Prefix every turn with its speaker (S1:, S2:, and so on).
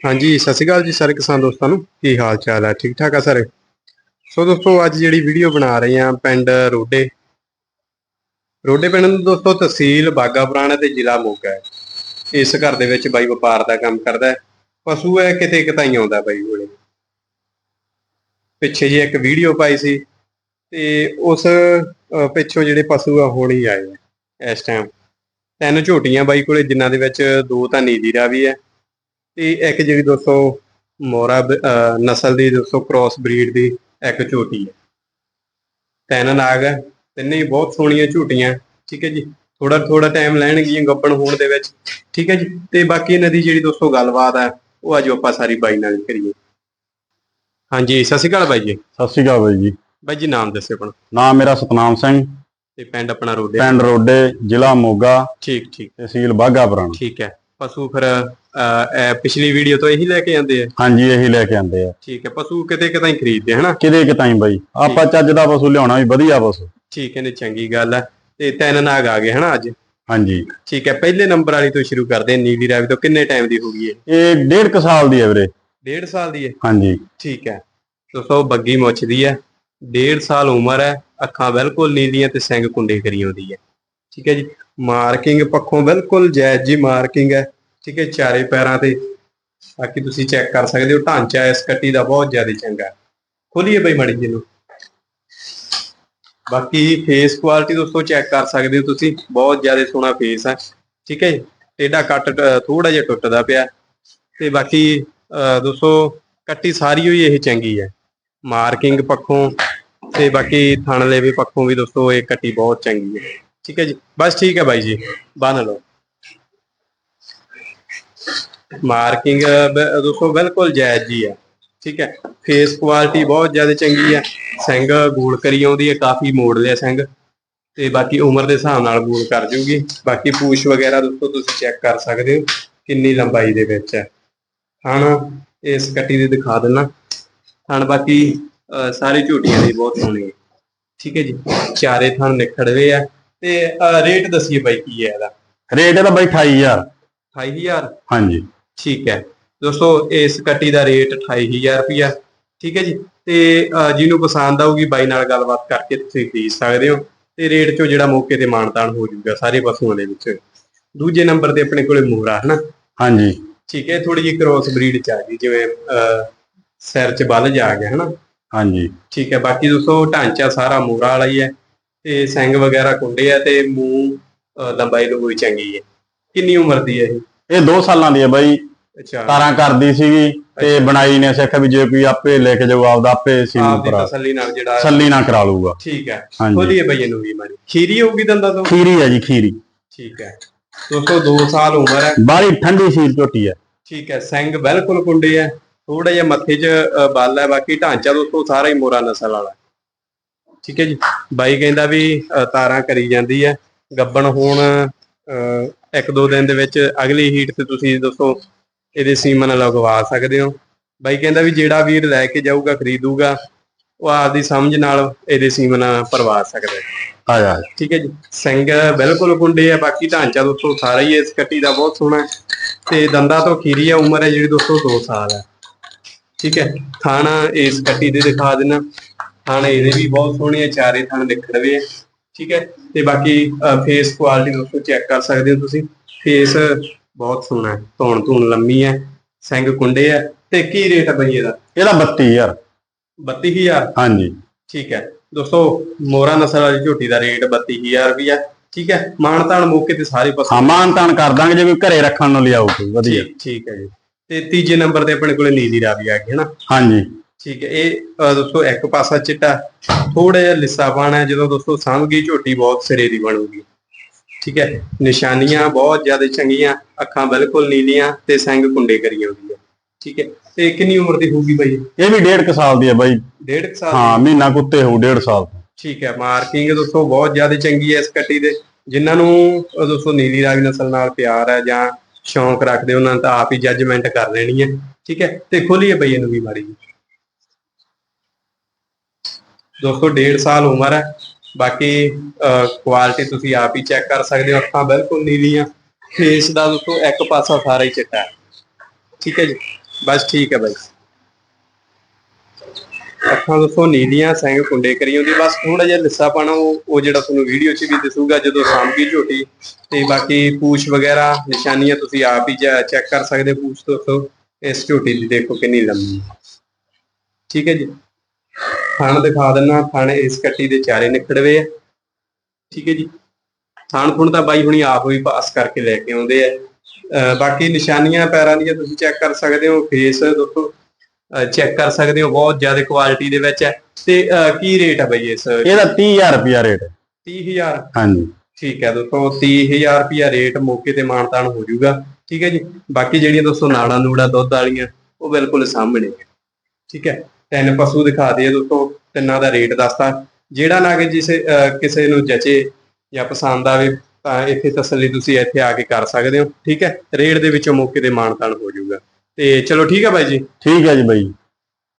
S1: ਹਾਂਜੀ, ਸਤਿ ਸ਼੍ਰੀ ਅਕਾਲ ਜੀ ਸਾਰੇ ਕਿਸਾਨ ਦੋਸਤਾਂ ਨੂੰ। ਕੀ ਹਾਲ ਚਾਲ ਹੈ? ਠੀਕ ਠਾਕ ਆ ਸਾਰੇ? ਸੋ ਦੋਸਤੋ, ਅੱਜ ਜਿਹੜੀ ਵੀਡੀਓ ਬਣਾ ਰਹੇ ਆ ਪਿੰਡ ਰੋਡੇ। ਰੋਡੇ ਪਿੰਡ ਨੂੰ ਦੋਸਤੋ ਤਹਿਸੀਲ ਬਾਗਾ ਪੁਰਾਣਾ ਤੇ ਜ਼ਿਲ੍ਹਾ ਮੋਗਾ ਹੈ। ਇਸ ਘਰ ਦੇ ਵਿੱਚ ਬਾਈ ਵਪਾਰ ਦਾ ਕੰਮ ਕਰਦਾ ਹੈ। ਪਸ਼ੂ ਹੈ, ਕਿਤੇ ਕਿਤਾਈ ਆਉਂਦਾ ਬਾਈ ਕੋਲੇ। ਪਿੱਛੇ ਜੀ ਇੱਕ ਵੀਡੀਓ ਪਾਈ ਸੀ ਤੇ ਉਸ ਪਿੱਛੋਂ ਜਿਹੜੇ ਪਸ਼ੂ ਆ, ਹੁਣ ਹੀ ਆਏ ਆ ਇਸ ਟਾਈਮ ਤਿੰਨ ਝੋਟੀਆਂ ਬਾਈ ਕੋਲੇ, ਜਿਨ੍ਹਾਂ ਦੇ ਵਿੱਚ ਦੋ ਤਾਂ ਨੀਲੀ ਰਾਵੀ ਹੈ ਤੇ ਇੱਕ ਜਿਹੜੀ ਦੋਸਤੋ ਮੋਰਾ ਨਸਲ ਦੀ ਦੋਸਤੋ ਕ੍ਰਾਸ ਬਰੀਡ ਦੀ ਇੱਕ ਝੋਟੀ ਹੈ। ਤਿੰਨ ਨਾਗ ਹੈ ਤਿੰਨੇ ਹੀ ਬਹੁਤ ਸੋਹਣੀਆਂ ਝੋਟੀਆਂ। ਠੀਕ ਹੈ ਜੀ ਥੋੜਾ ਥੋੜਾ ਟਾਈਮ ਲੈਣਗੀਆਂ ਗੱਬਣ ਹੋਣ ਦੇ ਵਿੱਚ। ਠੀਕ ਹੈ ਜੀ ਤੇ ਬਾਕੀ ਇਹਨਾਂ ਦੀ ਜਿਹੜੀ ਦੋਸਤੋ ਗੱਲਬਾਤ ਹੈ ਉਹ ਅੱਜ ਆਪਾਂ ਸਾਰੀ ਬਾਈ ਨਾਲ ਕਰੀਏ। ਹਾਂਜੀ ਸਤਿ ਸ਼੍ਰੀ ਅਕਾਲ ਬਾਈ ਜੀ।
S2: ਸਤਿ ਸ਼੍ਰੀ ਅਕਾਲ ਬਾਈ ਜੀ।
S1: ਬਾਈ ਜੀ ਨਾਮ ਦੱਸਿਓ ਆਪਣਾ।
S2: ਨਾਮ ਮੇਰਾ ਸਤਨਾਮ ਸਿੰਘ।
S1: ਤੇ ਪਿੰਡ ਆਪਣਾ ਰੋਡੇ।
S2: ਪਿੰਡ ਰੋਡੇ ਜ਼ਿਲ੍ਹਾ ਮੋਗਾ।
S1: ਠੀਕ ਠੀਕ।
S2: ਤਹਿਸੀਲ ਬਾਘਾ ਪੁਰਾਣਾ।
S1: ਠੀਕ ਹੈ। ਪਸ਼ੂ ਫਿਰ ਅਹ, ਇਹ ਪਿਛਲੀ ਵੀਡੀਓ ਤੋਂ ਇਹੀ ਲੈ ਕੇ ਆਂਦੇ ਆ?
S2: ਹਾਂਜੀ ਇਹੀ ਲੈ ਕੇ ਆਂਦੇ ਆ।
S1: ਠੀਕ ਹੈ ਪਸ਼ੂ ਕਿਤੇ ਕਿਤੇ ਹੀ ਖਰੀਦਦੇ ਹਨਾ?
S2: ਕਿਤੇ ਕਿਤਾਈ ਬਾਈ। ਆਪਾਂ ਚੱਜ ਦਾ ਪਸ਼ੂ ਲਿਆਉਣਾ ਵੀ ਵਧੀਆ ਪਸ਼ੂ।
S1: ਠੀਕ ਹੈ ਨੇ ਚੰਗੀ ਗੱਲ ਹੈ ਤੇ ਤਿੰਨ ਨਾਗ ਆ ਗਏ ਹਨਾ ਅੱਜ?
S2: ਹਾਂਜੀ।
S1: ਠੀਕ ਹੈ ਪਹਿਲੇ ਨੰਬਰ ਵਾਲੀ ਤੋਂ ਸ਼ੁਰੂ ਕਰਦੇ ਹਾਂ ਨੀਲੀ ਰਾਵੀ ਤੋਂ। ਕਿੰਨੇ ਟਾਈਮ ਦੀ ਹੋ ਗਈ ਇਹ?
S2: ਇਹ ਡੇਢ ਕੁ ਸਾਲ ਦੀ ਹੈ ਵੀਰੇ।
S1: ਡੇਢ ਸਾਲ ਦੀ ਹੈ?
S2: ਹਾਂਜੀ।
S1: ਠੀਕ ਹੈ। ਦੋਸਤੋ ਬੱਗੀ ਮੁੱਛਦੀ ਹੈ। ਡੇਢ ਸਾਲ ਉਮਰ ਹੈ। ਅੱਖਾਂ ਬਿਲਕੁਲ ਨੀਲੀਆਂ ਤੇ ਸਿੰਗ ਕੁੰਡੇ ਕਰੀ ਆਉਂਦੀ ਹੈ। ਠੀਕ ਹੈ ਜੀ। ਮਾਰਕਿੰਗ ਪੱਖੋਂ ਬਿਲਕੁਲ ਜਾਇਜ਼ ਜੀ ਮਾਰਕਿੰਗ ਹੈ। ਠੀਕ ਹੈ ਚਾਰੇ ਪੈਰਾਂ ਤੇ। ਬਾਕੀ ਤੁਸੀਂ ਚੈੱਕ ਕਰ ਸਕਦੇ ਹੋ ਢਾਂਚਾ ਇਸ ਕੱਟੀ ਦਾ ਬਹੁਤ ਜ਼ਿਆਦਾ ਚੰਗਾ ਹੈ। ਖੋਲੀਏ ਬਈ ਮੜੀ ਜੀ ਨੂੰ। ਬਾਕੀ ਫੇਸ ਕੁਆਲਿਟੀ ਦੋਸਤੋ ਚੈੱਕ ਕਰ ਸਕਦੇ ਹੋ ਤੁਸੀਂ ਬਹੁਤ ਜ਼ਿਆਦਾ ਸੋਹਣਾ ਫੇਸ ਹੈ। ਠੀਕ ਹੈ ਜੀ ਟੇਡਾ ਕੱਟ ਥੋੜਾ ਜਿਹਾ ਟੁੱਟਦਾ ਪਿਆ। ਤੇ ਬਾਕੀ ਅਹ, ਦੋਸਤੋ ਕੱਟੀ ਸਾਰੀ ਹੋਈ ਇਹ ਚੰਗੀ ਹੈ। ਮਾਰਕਿੰਗ ਪੱਖੋਂ ਤੇ ਬਾਕੀ ਥਣ ਲੇਵੇ ਪੱਖੋਂ ਵੀ ਦੋਸਤੋ ਇਹ ਕੱਟੀ ਬਹੁਤ ਚੰਗੀ ਹੈ। ਠੀਕ ਹੈ ਜੀ। ਬਸ ਠੀਕ ਹੈ ਬਾਈ ਜੀ। ਬੰਨ ਲਓ। ਮਾਰਕਿੰਗ ਦੋਸਤੋ ਬਿਲਕੁਲ ਜਾਇਜ਼ ਜੀ ਹੈ। ਠੀਕ ਹੈ। ਫੇਸ ਕੁਆਲਿਟੀ ਬਹੁਤ ਜ਼ਿਆਦਾ ਚੰਗੀ ਹੈ। ਸਿੰਘ ਗੂਲ ਕਰੀ ਆਉਂਦੀ ਹੈ ਕਾਫੀ ਮੋੜ ਲਿਆ ਸਿੰਘ। ਤੇ ਬਾਕੀ ਉਮਰ ਦੇ ਹਿਸਾਬ ਨਾਲ ਗੂਲ ਕਰ ਜੂਗੀ। ਬਾਕੀ ਪੂਛ ਵਗੈਰਾ ਦੋਸਤੋ ਤੁਸੀਂ ਚੈੱਕ ਕਰ ਸਕਦੇ ਹੋ ਕਿੰਨੀ ਲੰਬਾਈ ਦੇ ਵਿੱਚ ਹੈ। ਹਣ ਇਸ ਕੱਟੀ ਦੇ ਦਿਖਾ ਦਿੰਨਾ। ਥਣ ਬਾਕੀ ਅਹ, ਸਾਰੀ ਝੂਟੀਆਂ ਦੀ ਬਹੁਤ ਸੋਹਣੀ ਠੀਕ ਹੈ ਜੀ। ਚਾਰੇ ਥਣ ਨਿਖੜਵੇ ਆ। ਤੇ ਰੇਟ ਦੱਸੀਏ ਬਾਈ ਕੀ ਹੈ ਇਹਦਾ?
S2: ਰੇਟ ਇਹਦਾ ਬਾਈ 28000
S1: 28000
S2: ਹਾਂਜੀ।
S1: ਠੀਕ ਹੈ। ਦੋਸਤੋ ਇਸ ਕੱਟੀ ਦਾ ਰੇਟ 28000 ਰੁਪਇਆ ਠੀਕ ਹੈ ਜੀ? ਤੇ ਜਿਹਨੂੰ ਪਸੰਦ ਆਊਗੀ ਬਾਈ ਨਾਲ ਗੱਲਬਾਤ ਕਰਕੇ ਤੁਸੀਂ ਖਰੀਦ ਸਕਦੇ ਹੋ। ਤੇ ਰੇਟ ਚੋਂ ਜਿਹੜਾ ਮੌਕੇ ਤੇ ਮਾਨਤਾਨ ਹੋ ਜਾਊਗਾ ਸਾਰੇ ਪਸ਼ੂਆਂ ਦੇ ਵਿੱਚ। ਦੂਜੇ ਨੰਬਰ ਤੇ ਆਪਣੇ ਕੋਲੇ ਮੋਹਰਾ ਹੈ ਨਾ
S2: ਹਾਂਜੀ।
S1: ਠੀਕ ਹੈ ਥੋੜੀ ਜਿਹੀ ਕ੍ਰੋਸ ਬਰੀਡ ਚ ਆ ਗਈ ਜਿਵੇਂ ਸਿਰ ਚ ਬੱਲ ਜਾ ਗਿਆ ਹਨਾ?
S2: ਹਾਂਜੀ।
S1: ਠੀਕ ਹੈ ਬਾਕੀ ਦੋਸਤੋ ਢਾਂਚਾ ਸਾਰਾ ਮੋਹਰਾ ਵਾਲਾ ਹੀ ਹੈ। ਤੇ ਸਿੰਘ ਵਗੈਰਾ ਕੁੰਡੇ ਆ ਤੇ ਮੂੰਹ ਅਹ, ਲੰਬਾਈ ਲੰਬੂਈ ਚੰਗੀ ਹੈ ਕਿੰਨੀ ਉਮਰ ਦੀ ਹੈ ਇਹ?
S2: ਇਹ 2 ਸਾਲਾਂ ਦੀ ਹੈ ਬਾਈ।
S1: ਅੱਛਾ।
S2: ਤਾਰਾਂ ਕਰਦੀ ਸੀਗੀ ਤੇ ਬਣਾਈ ਨੇ ਸਿੱਖ ਵੀ ਜੇ ਕੋਈ ਆਪੇ ਲੈ ਕੇ ਜਾਊ ਆਪਦਾ ਆਪੇ ਸੀਨ
S1: ਆਪ ਦੀ
S2: ਪਰ
S1: ਤਸੱਲੀ ਨਾਲ ਜਿਹੜਾ
S2: ਸੱਲੀ ਨਾ ਕਰਾ ਲੂਗਾ
S1: ਠੀਕ ਹੈ
S2: ਹਾਂਜੀ।
S1: ਖੋਲੀਏ ਬਈ ਇਹਨੂੰ ਵੀ ਮਾਰੀ ਖੀਰੀ ਹੋਊਗੀ ਦੰਦਾਂ ਤੋਂ?
S2: ਖੀਰੀ ਹੈ ਜੀ ਖੀਰੀ।
S1: ਠੀਕ ਹੈ ਦੋਸਤੋ 2 ਸਾਲ ਉਮਰ ਹੈ
S2: ਬਾਹਲੀ ਠੰਡੀ ਸੀਲ ਝੋਟੀ ਹੈ
S1: ਠੀਕ ਹੈ ਸਿੰਘ ਬਿਲਕੁਲ ਕੁੰਡੇ ਹੈ ਥੋੜਾ ਜਿਹਾ ਮੱਥੇ 'ਚ ਅ, ਬੱਲ ਹੈ ਬਾਕੀ ਢਾਂਚਾ ਦੋਸਤੋ ਸਾਰਾ ਹੀ ਮੋਰਾ ਨਸਲ ਵਾਲਾ। ਠੀਕ ਹੈ ਜੀ। ਬਾਈ ਕਹਿੰਦਾ ਵੀ ਅ, ਤਾਰਾਂ ਕਰੀ ਜਾਂਦੀ ਹੈ। ਗੱਬਣ ਹੋਣ ਅ, ਇੱਕ ਦੋ ਦਿਨ ਦੇ ਵਿੱਚ ਅਗਲੀ ਹੀਟ ਤੇ ਤੁਸੀਂ ਦੋਸਤੋ ਇਹਦੇ ਸੀਮਨ ਲਗਵਾ ਸਕਦੇ ਹੋ। ਬਾਈ ਕਹਿੰਦਾ ਵੀ ਜਿਹੜਾ ਵੀਰ ਲੈ ਕੇ ਜਾਊਗਾ ਖਰੀਦੂਗਾ ਉਹ ਆਪਦੀ ਸਮਝ ਨਾਲ ਇਹਦੇ ਸੀਮਨ ਭਰਵਾ ਸਕਦਾ ਹੈ।
S2: ਆ ਜਾ।
S1: ਠੀਕ ਹੈ ਜੀ। ਸਿੰਘ ਬਿਲਕੁਲ ਗੁੰਡੇ ਆ ਬਾਕੀ ਢਾਂਚਾ ਦੋਸਤੋ ਸਾਰਾ ਹੀ ਇਸ ਕੱਟੀ ਦਾ ਬਹੁਤ ਸੋਹਣਾ ਹੈ। ਤੇ ਦੰਦਾਂ ਤੋਂ ਖੀਰੀ ਆ ਉਮਰ ਹੈ ਜਿਹੜੀ ਦੋਸਤੋ 2 ਸਾਲ ਹੈ। ਠੀਕ ਹੈ। ਥਾਣਾ ਇਸ ਕੱਟੀ ਦੇ ਦਿਖਾ ਦੇਣਾ ਥਾਣਾ ਇਹਦੇ ਵੀ ਬਹੁਤ ਸੋਹਣੇ ਆ ਚਾਰੇ ਥਾਣ ਨਿਖੜਵੇ ਆ। ਠੀਕ ਹੈ? ਤੇ ਬਾਕੀ ਫੇਸ ਕੁਆਲਿਟੀ ਦੋਸਤੋ ਚੈੱਕ ਕਰ ਸਕਦੇ ਹੋ ਤੁਸੀਂ। ਫੇਸ ਬਹੁਤ ਸੋਹਣਾ ਹੈ ਧੌਣ ਧੂਣ ਲੰਮੀ ਹੈ ਸਿੰਘ ਕੁੰਡੇ ਆ ਤੇ ਕੀ ਰੇਟ ਹੈ ਬਈ ਇਹਦਾ
S2: ਇਹਦਾ 32000
S1: 32000
S2: ਹਾਂਜੀ।
S1: ਠੀਕ ਹੈ। ਦੋਸਤੋ ਮੋਰਾ ਨਸਲ ਵਾਲੀ ਝੋਟੀ ਦਾ ਰੇਟ 32000 ਰੁਪਇਆ ਠੀਕ ਹੈ? ਮਾਨਤਾਨ ਮੌਕੇ ਤੇ ਸਾਰੇ ਪਾਸੇ
S2: ਹਾਂ ਮਾਨ ਤਾਨ ਕਰ ਦਾਂਗੇ ਜੇ ਕੋਈ ਘਰੇ ਰੱਖਣ ਨੂੰ ਕੋਈ ਵਧੀਆ।
S1: ਠੀਕ ਠੀਕ ਹੈ ਜੀ। ਤੇ ਤੀਜੇ ਨੰਬਰ ਤੇ ਆਪਣੇ ਕੋਲੇ ਨੀਲੀ ਰਾਵੀ ਆ ਗਈ ਹੈ ਨਾ?
S2: ਹਾਂਜੀ।
S1: ਠੀਕ ਹੈ ਇਹ ਦੋਸਤੋ ਇੱਕ ਪਾਸਾ ਚਿੱਟਾ ਥੋੜਾ ਜਿਹਾ ਲਿੱਸਾ ਪਾਣਾ ਜਦੋਂ ਦੋਸਤੋ ਸਾਂਭਗੀ ਝੋਟੀ ਬਹੁਤ ਸਿਰੇ ਦੀ ਬਣੂਗੀ। ਠੀਕ ਹੈ ਨਿਸ਼ਾਨੀਆਂ ਬਹੁਤ ਜ਼ਿਆਦਾ ਚੰਗੀਆਂ ਅੱਖਾਂ ਬਿਲਕੁਲ ਨੀਲੀਆਂ ਤੇ ਸਿੰਘ ਕੁੰਡੇ ਕਰੀ ਆਉਂਦੀ ਹੈ। ਠੀਕ ਹੈ ਤੇ ਕਿੰਨੀ ਉਮਰ ਦੀ ਹੋਊਗੀ ਬਾਈ?
S2: ਇਹ ਵੀ ਡੇਢ ਕੁ ਸਾਲ ਦੀ ਹੈ ਬਾਈ।
S1: ਡੇਢ ਕੁ ਸਾਲ
S2: ਹਾਂ ਮਹੀਨਾ ਕੁੱਤੇ ਹੋਊ ਡੇਢ ਸਾਲ।
S1: ਠੀਕ ਹੈ ਮਾਰਕਿੰਗ ਦੋਸਤੋ ਬਹੁਤ ਜ਼ਿਆਦਾ ਚੰਗੀ ਹੈ ਇਸ ਕੱਟੀ ਦੇ। ਜਿਨ੍ਹਾਂ ਨੂੰ ਦੋਸਤੋ ਨੀਲੀ ਰਾਵੀ ਨਸਲ ਨਾਲ ਪਿਆਰ ਹੈ ਜਾਂ ਸ਼ੌਂਕ ਰੱਖਦੇ ਉਹਨਾਂ ਤਾਂ ਆਪ ਹੀ ਜੱਜਮੈਂਟ ਕਰ ਲੈਣੀ ਹੈ। ਠੀਕ ਹੈ ਤੇ ਖੋਲੀਏ ਬਈ ਇਹਨੂੰ ਵੀ ਮਾਰੀ ਦੋਸਤੋ 1.5 ਸਾਲ ਉਮਰ ਹੈ। ਬਾਕੀ ਕੁਆਲਿਟੀ ਤੁਸੀਂ ਆਪ ਹੀ ਚੈੱਕ ਕਰ ਸਕਦੇ ਹੋ, ਅੱਖਾਂ ਬਿਲਕੁਲ ਨੀਲੀਆਂ। ਫੇਸ ਦਾ ਦੋਸਤੋ, ਇੱਕ ਪਾਸਾ ਸਾਰਾ ਹੀ ਚਿੱਟਾ ਹੈ। ਠੀਕ ਹੈ ਜੀ? ਬਸ ਠੀਕ ਹੈ ਬਾਈ। ਅੱਖਾਂ ਦੋਸਤੋ, ਨੀਲੀਆਂ ਸਿੰਘ ਕੁੰਡੇ ਕਰੀ ਹੁੰਦੀ ਬਸ ਥੋੜਾ ਜਿਹਾ ਲਿੱਸਾ ਪਾਣਾ, ਉਹ ਉਹ ਜਿਹੜਾ ਤੁਹਾਨੂੰ ਵੀਡੀਓ 'ਚ ਵੀ ਦਿਸੂਗਾ, ਜਦੋਂ ਸਾਂਭੀ ਝੋਟੀ। ਤੇ ਬਾਕੀ ਪੂਛ ਵਗੈਰਾ, ਨਿਸ਼ਾਨੀਆਂ ਤੁਸੀਂ ਆਪ ਹੀ ਚੈੱਕ ਕਰ ਸਕਦੇ ਹੋ ਪੂਛ ਦੋਸਤੋ। ਇਸ ਝੋਟੀ ਦੀ ਦੇਖੋ ਕਿੰਨੀ ਲੰਮੀ ਠੀਕ ਹੈ ਜੀ? ਥਣ ਦਿਖਾ ਦਿੰਨਾ ਥਣ ਇਸ ਕੱਟੀ ਦੇ ਚਾਰੇ ਨਿਕੜਵੇ ਆ। ਠੀਕ ਹੈ ਜੀ। ਥਣ ਥੁਣ ਤਾਂ ਬਾਈ ਹੁਣੀ ਆਪ ਵੀ ਪਾਸ ਕਰਕੇ ਲੈ ਕੇ ਆਉਂਦੇ ਆ। ਬਾਕੀ ਨਿਸ਼ਾਨੀਆਂ ਪੈਰਾਂ ਦੀਆਂ ਤੁਸੀਂ ਚੈੱਕ ਕਰ ਸਕਦੇ ਹੋ ਫੇਸ ਦੋਸਤੋ ਚੈੱਕ ਕਰ ਸਕਦੇ ਹੋ ਬਹੁਤ ਜ਼ਿਆਦਾ ਕੁਆਲਿਟੀ ਦੇ ਵਿੱਚ ਹੈ। ਤੇ ਕੀ ਰੇਟ ਹੈ ਬਈ ਇਸ?
S2: ਇਹਦਾ 30000 ਰੁਪਿਆ ਰੇਟ
S1: 30000
S2: ਹਾਂਜੀ।
S1: ਠੀਕ ਹੈ ਦੋਸਤੋ 30000 ਰੁਪਿਆ ਰੇਟ ਮੌਕੇ ਤੇ ਮਾਨਤਾਨ ਹੋ ਜਾਊਗਾ। ਠੀਕ ਹੈ ਜੀ। ਬਾਕੀ ਜਿਹੜੀਆਂ ਦੋਸਤੋ ਨਾੜਾਂ ਨੂੜਾ ਦੁੱਧ ਵਾਲੀਆਂ ਉਹ ਬਿਲਕੁਲ ਸਾਹਮਣੇ। ਠੀਕ ਹੈ। ਤਿੰਨ ਪਸ਼ੂ ਦਿਖਾ ਦਈਏ ਦੋਸਤੋ, ਤਿੰਨਾਂ ਦਾ ਰੇਟ ਦੱਸਤਾ। ਜਿਹੜਾ ਨਾ ਕਿ ਜਿਸੇ ਕਿਸੇ ਨੂੰ ਜਚੇ ਜਾਂ ਪਸੰਦ ਆਵੇ, ਤਾਂ ਇੱਥੇ ਤਸੱਲੀ ਤੁਸੀਂ ਇੱਥੇ ਆ ਕੇ ਕਰ ਸਕਦੇ ਹੋ, ਠੀਕ ਹੈ? ਰੇਟ ਦੇ ਵਿੱਚੋਂ ਮੌਕੇ ਤੇ ਮਾਨਤਾਨ ਹੋ ਜਾਊਗਾ। ਤੇ ਚਲੋ ਠੀਕ ਹੈ ਬਾਈ ਜੀ।
S2: ਠੀਕ ਹੈ ਜੀ ਬਾਈ।